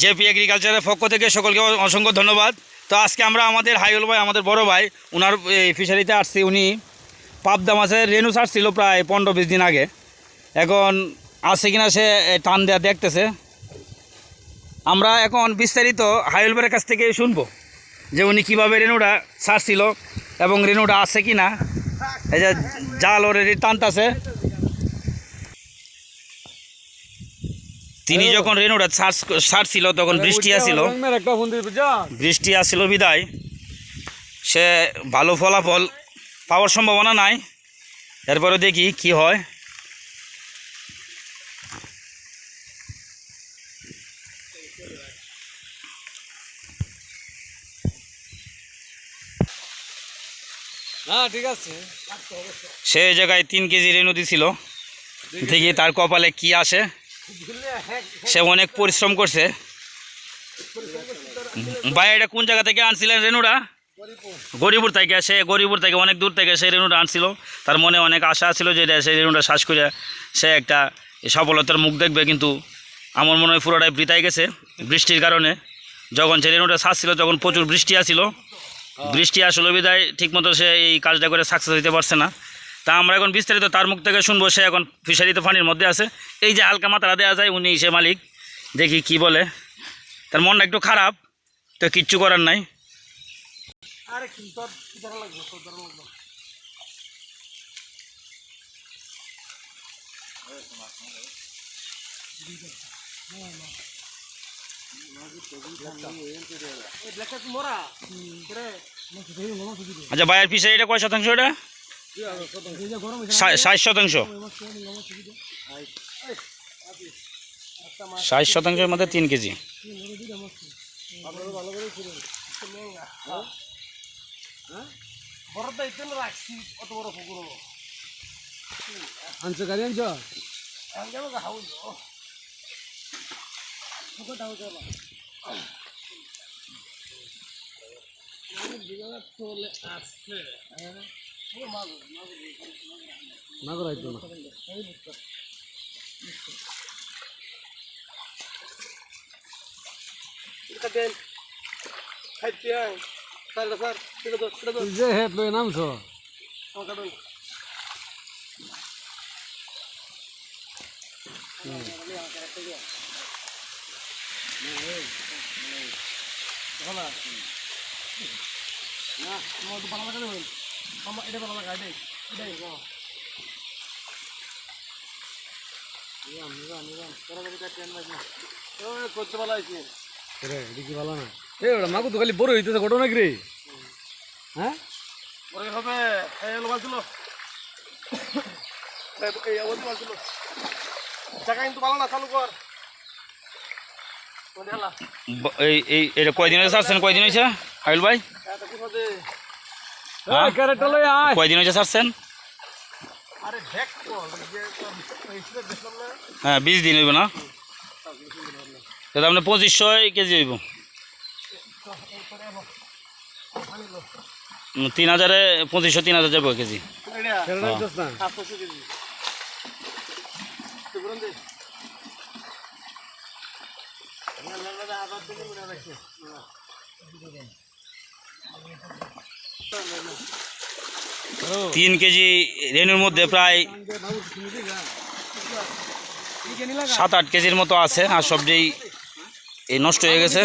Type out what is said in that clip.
JP এগ্রিকালচারের পক্ষ থেকে সকলকে অসংখ্য ধন্যবাদ। তো আজকে আমরা আমাদের হাইউল ভাই আমাদের বড় ভাই ওনার এই ফিশারিতে আসছি উনি। পাবদা মাছের রেনু ছাড়ছিল প্রায় পনেরো বিশ দিন আগে। এখন আছে কিনা সে টান দেওয়া দেখতেছে। আমরা এখন বিস্তারিত হাইউল ভাইয়ের কাছ থেকে শুনব যে উনি কীভাবে রেনুটা ছাড়ছিল এবং রেনুটা আছে কি না এই যে জাল অলরেডি টানতাছে। তিনি যখন রেনুটা ছাড় ছাড়ছিল তখন বৃষ্টি আসছিল একটা ফোন দিবি যা। বৃষ্টি আসছিল বিদায়। সে ভালো ফলাফল পাওয়ার সম্ভাবনা নাই। এরপরে দেখি কি হয়। হ্যাঁ ঠিক আছে। সে জায়গায় তিন কেজি রেনু দিছিল। দেখি তার কপালে কি আসে। সে অনেক পরিশ্রম করছে। ভাই, এটা কোন জায়গা থেকে আনছিলেন রেনুটা গরিপুর থেকে, সে গরিপুর থেকে, অনেক দূর থেকে সেই রেনুটা আনছিল। তার মনে অনেক আশা ছিল যে সেই রেনুটা শ্বাস করে সে একটা সফলতার মুখ দেখবে, কিন্তু আমার মনে হয় পুরোটাই বৃতাই গেছে বৃষ্টির কারণে। যখন সে রেনুটা ছাড়ছিল তখন প্রচুর বৃষ্টি আসছিল বৃষ্টি আসলে বিদায় ঠিকমতো সে এই কাজটা করে সাকসেস হতে পারছে না। তা আমরা এখন বিস্তারিত তার মুখ থেকে শুনব সে এখন ফিশারিতে পানির মধ্যে আছে। এই যে হালকা মাত্রা দেওয়া যায় উনি সে মালিক। দেখি কি বলে। তার মনটা একটু খারাপ তো কিচ্ছু করার নাই। আচ্ছা ভাইয়ের ফিশারিটা কয় শতাংশ এটা? ষাট শতাংশ। ষাট শতাংশের মধ্যে তিন কেজি। আনছো গাড়ি আনছো আনজাবো মাগুর আইতো না যে হেড লই নামছো। এটা ভালো লাগা এটাই এটাই করতে ভালো আছে রে এদিকে ভালো না এ ওটা মাগু তো খালি বড় হইতেছে ঘটনা নাকি রে হ্যাঁ পরে হবে এই হলো বাজলো এই আওয়াজ বাজলো জায়গা কিন্তু ভালো না চালু কর এই এই এটা কয়দিন হয়েছে ছাড়ছেন কয়দিন হয়েছে হাইল ভাই কয়দিন হয়েছে ছাড়ছেন? আরে দেখ তো যে এইটা হ্যাঁ বিশ দিন হইব না? তাহলে আপনার পঁচিশশো কেজি হইব। তিন হাজারে পঁচিশশো তিন হাজার যাব কেজি। এটা ক্যারেটটা দোস না 500 কেজি। তো বরং দে না না না আবার তিন কেজি রেনুর মধ্যে প্রায় সাত আট কেজির মতো আছে, আর সবটাই এই নষ্ট হয়ে গেছে।